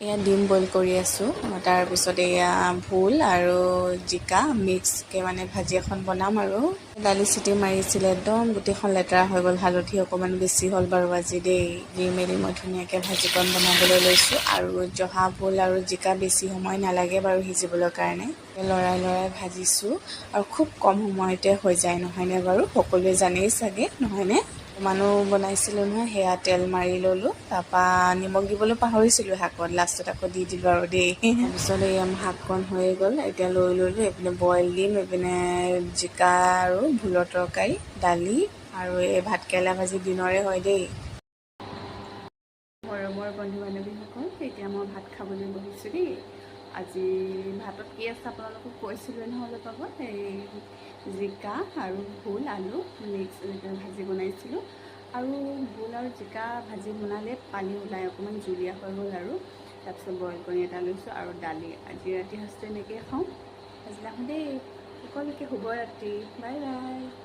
এয়া ডিম বইল কৰি আছোঁ। তাৰপিছত এয়া ভোল আৰু জিকা মিক্সকৈ মানে ভাজি এখন বনাম আৰু। দালি চিটি মাৰিছিলে একদম গোটেইখন লেতেৰা হৈ গ'ল। হালধি অকণমান বেছি হ'ল বাৰু আজি দেই। দি মেলি মই ধুনীয়াকৈ ভাজিকণ বনাবলৈ লৈছোঁ। আৰু জহা ভোল আৰু জিকা বেছি সময় নালাগে বাৰু সিজিবলৈ কাৰণে। লৰাই লৰাই ভাজিছোঁ। আৰু খুব কম সময়তে হৈ যায় নহয়নে বাৰু? সকলোৱে জানেই চাগে নহয়নে? মানুহ বনাইছিলোঁ নহয় সেয়া তেল মাৰি ল'লোঁ তাৰপৰা নিমখ দিবলৈ পাহৰিছিলোঁ শাকত লাষ্টত আকৌ দি দিলোঁ আৰু দেই। তাৰপিছত এই শাককণ হৈয়ে গ'ল এতিয়া লৈ ল'লোঁ এইপিনে বইল দিম এইপিনে জিকা আৰু ভোলৰ তৰকাৰী দালি আৰু এই ভাতকেৰেলা ভাজি দিনৰে হয় দেই। মৰমৰ বন্ধু বান্ধৱীসকল এতিয়া মই ভাত খাবলৈ বহিছোঁ দেই। আজি ভাতত কি আছে আপোনালোকক কৈছিলোঁ নহয় অলপ আগত এই জিকা আৰু ভোল আলু মিক্স ভাজি বনাইছিলোঁ। আৰু ভোল আৰু জিকা ভাজি বনালে পানী ওলাই অকণমান জুলীয়া হৈ গ'ল আৰু। তাৰপিছত বইল কণী এটা লৈছোঁ আৰু দালি। আজি ৰাতি সাঁজটো এনেকৈয়ে খাওঁ। আহোঁ দেই সকলোকে শুভ ৰাতি। Bye bye.